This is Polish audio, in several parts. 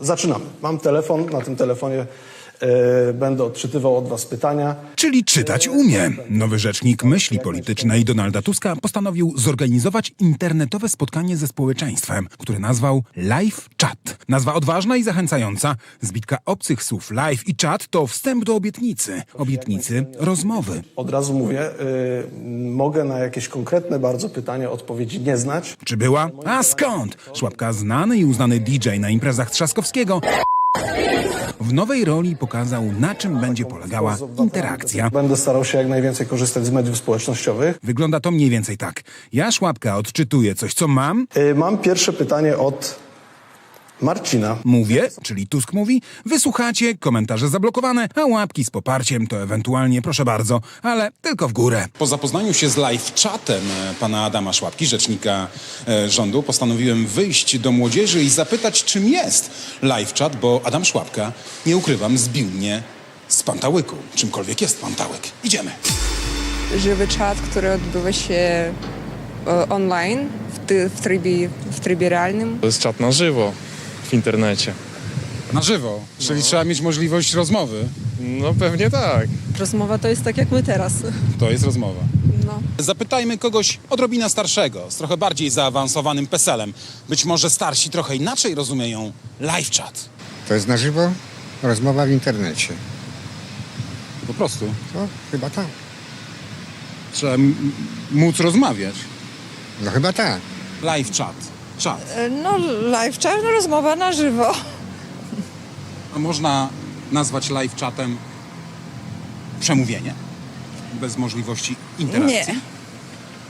zaczynamy. Mam telefon, na tym telefonie będę odczytywał od Was pytania. Czyli czytać umie. Nowy rzecznik myśli politycznej Donalda Tuska postanowił zorganizować internetowe spotkanie ze społeczeństwem, które nazwał Live Chat. Nazwa odważna i zachęcająca. Zbitka obcych słów live i chat to wstęp do obietnicy. Obietnicy rozmowy. Od razu mówię, y, mogę na jakieś konkretne bardzo pytania odpowiedzi nie znać. Czy była? A skąd? Szłapka znany i uznany DJ na imprezach Trzaskowskiego. W nowej roli pokazał, na czym będzie polegała interakcja. Będę starał się jak najwięcej korzystać z mediów społecznościowych. Wygląda to mniej więcej tak. Ja, Szłapka, odczytuję coś, co mam, Y, Mam pierwsze pytanie od Marcina. mówię, czyli Tusk mówi, wysłuchacie, komentarze zablokowane, a łapki z poparciem to ewentualnie proszę bardzo, ale tylko w górę. Po zapoznaniu się z live chatem e, pana Adama Szłapki, rzecznika e, rządu, postanowiłem wyjść do młodzieży i zapytać, czym jest live chat, bo Adam Szłapka, nie ukrywam, zbił mnie z pantałyku. Czymkolwiek jest pantałyk. Idziemy. żywy czat, który odbywa się e, online w, ty, w, trybie, w trybie realnym. To jest czat na żywo w internecie. Na żywo, czyli trzeba mieć możliwość rozmowy. No pewnie tak. Rozmowa to jest tak jak my teraz. To jest rozmowa. No. Zapytajmy kogoś odrobinę starszego, z trochę bardziej zaawansowanym PESEL-em. Być może starsi trochę inaczej rozumieją live chat. To jest na żywo rozmowa w internecie. Po prostu. To chyba tak. Trzeba m- móc rozmawiać. No chyba tak. Live chat. Chat. No, live chat, no, rozmowa na żywo. A można nazwać live chatem przemówienie? Bez możliwości interakcji?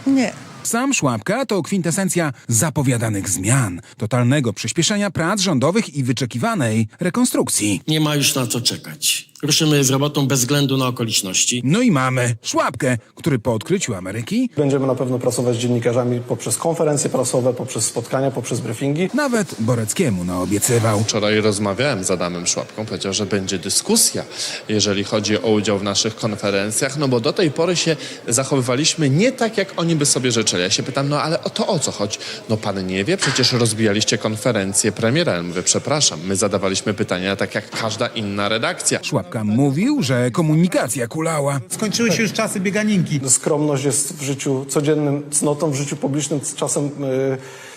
Nie. Nie. Sam Szłapka to kwintesencja zapowiadanych zmian, totalnego przyspieszenia prac rządowych i wyczekiwanej rekonstrukcji. Nie ma już na co czekać. Ruszymy z robotą bez względu na okoliczności. No i mamy Szłapkę, który po odkryciu Ameryki Będziemy na pewno pracować z dziennikarzami poprzez konferencje prasowe, poprzez spotkania, poprzez briefingi. nawet Boreckiemu naobiecywał. Wczoraj rozmawiałem z Adamem Szłapką, powiedział, że będzie dyskusja, jeżeli chodzi o udział w naszych konferencjach, no bo do tej pory się zachowywaliśmy nie tak, jak oni by sobie życzyli. Ja się pytam, no ale o to o co chodzi? No pan nie wie, przecież rozbijaliście konferencję premiera. Ja mówię, przepraszam, my zadawaliśmy pytania tak jak każda inna redakcja. Szłapka mówił, że komunikacja kulała. Skończyły się już czasy bieganinki. Skromność jest w życiu codziennym cnotą, w życiu publicznym czasem, y,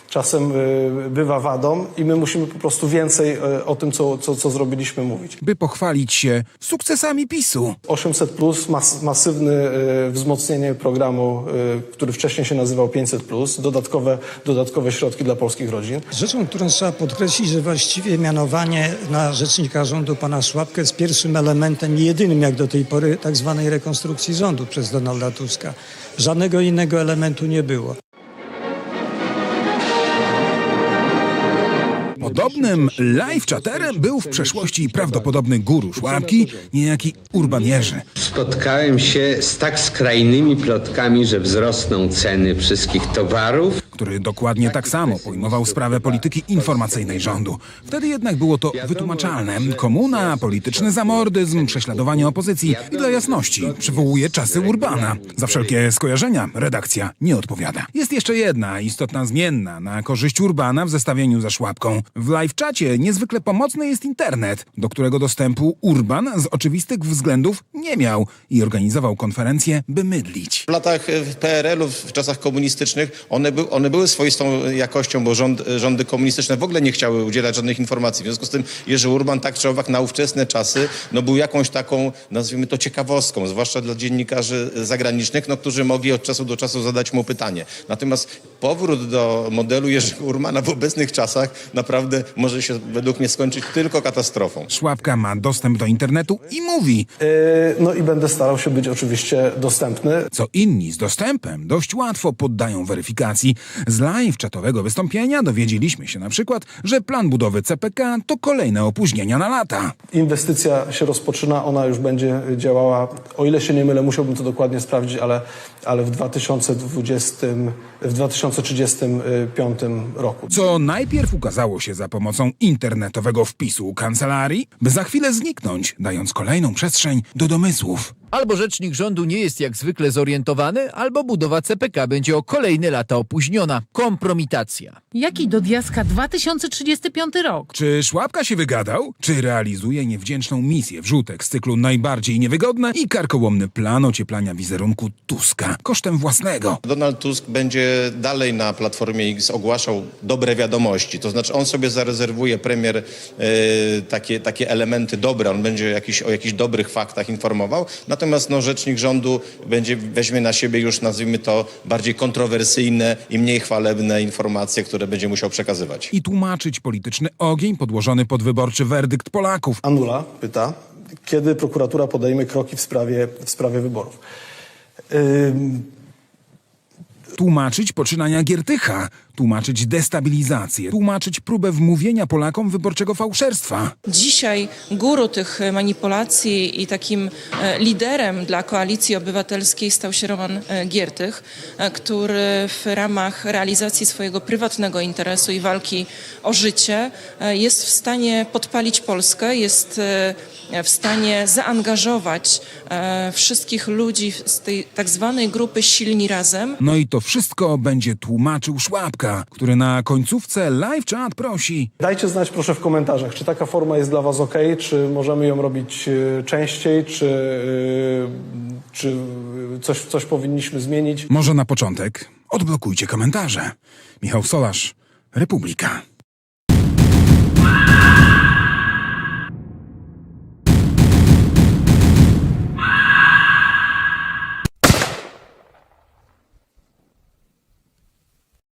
czasem y, bywa wadą i my musimy po prostu więcej y, o tym, co, co, co zrobiliśmy, mówić. by pochwalić się sukcesami PiSu. 800 plus, mas, masywne y, wzmocnienie programu, który wcześniej się nazywał 500 plus, dodatkowe, dodatkowe środki dla polskich rodzin. Rzeczą, którą trzeba podkreślić, że właściwie mianowanie na rzecznika rządu pana Szłapkę jest pierwszym elementem i jedynym jak do tej pory tak zwanej rekonstrukcji rządu przez Donalda Tuska. Żadnego innego elementu nie było. Podobnym live czaterem był w przeszłości prawdopodobny guru Szłapki, niejaki urbanierzy. Spotkałem się z tak skrajnymi plotkami, że wzrosną ceny wszystkich towarów. Który dokładnie tak samo pojmował sprawę polityki informacyjnej rządu. Wtedy jednak było to wytłumaczalne. Komuna, polityczny zamordyzm, prześladowanie opozycji i dla jasności przywołuje czasy Urbana. Za wszelkie skojarzenia redakcja nie odpowiada. Jest jeszcze jedna istotna zmienna na korzyść Urbana w zestawieniu ze Szłapką. W live-czacie niezwykle pomocny jest internet, do którego dostępu Urban z oczywistych względów nie miał i organizował konferencje, by mydlić. W latach PRL-u, w czasach komunistycznych, one, by, one były swoistą jakością, bo rząd, rządy komunistyczne w ogóle nie chciały udzielać żadnych informacji. W związku z tym Jerzy Urban tak czy owak na ówczesne czasy no, był jakąś taką, nazwijmy to ciekawostką, zwłaszcza dla dziennikarzy zagranicznych, no, którzy mogli od czasu do czasu zadać mu pytanie. Natomiast powrót do modelu Jerzego Urmana w obecnych czasach naprawdę może się według mnie skończyć tylko katastrofą. Szłapka ma dostęp do internetu i mówi, Y, No i będę starał się być oczywiście dostępny. co inni z dostępem dość łatwo poddają weryfikacji. Z live czatowego wystąpienia dowiedzieliśmy się na przykład, że plan budowy CPK to kolejne opóźnienia na lata. Inwestycja się rozpoczyna, ona już będzie działała, o ile się nie mylę, musiałbym to dokładnie sprawdzić, ale, ale w 2020, w 2035 roku. Co najpierw ukazało się za pomocą internetowego wpisu kancelarii, by za chwilę zniknąć, dając kolejną przestrzeń do domysłów. Albo rzecznik rządu nie jest jak zwykle zorientowany, albo budowa CPK będzie o kolejne lata opóźniona. Kompromitacja. Jaki do diaska 2035 rok? Czy Szłapka się wygadał? Czy realizuje niewdzięczną misję wrzutek z cyklu najbardziej niewygodne i karkołomny plan ocieplania wizerunku Tuska kosztem własnego? Donald Tusk będzie dalej na Platformie X ogłaszał dobre wiadomości. To znaczy on sobie zarezerwuje premier e, takie, takie elementy dobre. On będzie jakiś, o jakichś dobrych faktach informował. Natomiast no, rzecznik rządu będzie, weźmie na siebie już nazwijmy to bardziej kontrowersyjne i mniej chwalebne informacje, które będzie musiał przekazywać. I tłumaczyć polityczny ogień podłożony pod wyborczy werdykt Polaków. Anula pyta, kiedy prokuratura podejmie kroki w sprawie, w sprawie wyborów. Ym, Tłumaczyć poczynania Giertycha, tłumaczyć destabilizację, tłumaczyć próbę wmówienia Polakom wyborczego fałszerstwa. Dzisiaj guru tych manipulacji i takim e, liderem dla koalicji obywatelskiej stał się Roman e, Giertych, e, który w ramach realizacji swojego prywatnego interesu i walki o życie jest w stanie podpalić Polskę, jest w stanie zaangażować wszystkich ludzi z tej tak zwanej grupy Silni Razem No i to wszystko będzie tłumaczył Szłapka, który na końcówce live chat prosi. Dajcie znać proszę w komentarzach, czy taka forma jest dla Was ok, czy możemy ją robić e, częściej, czy, e, czy coś, coś powinniśmy zmienić. Może na początek odblokujcie komentarze. Michał Solarz, Republika.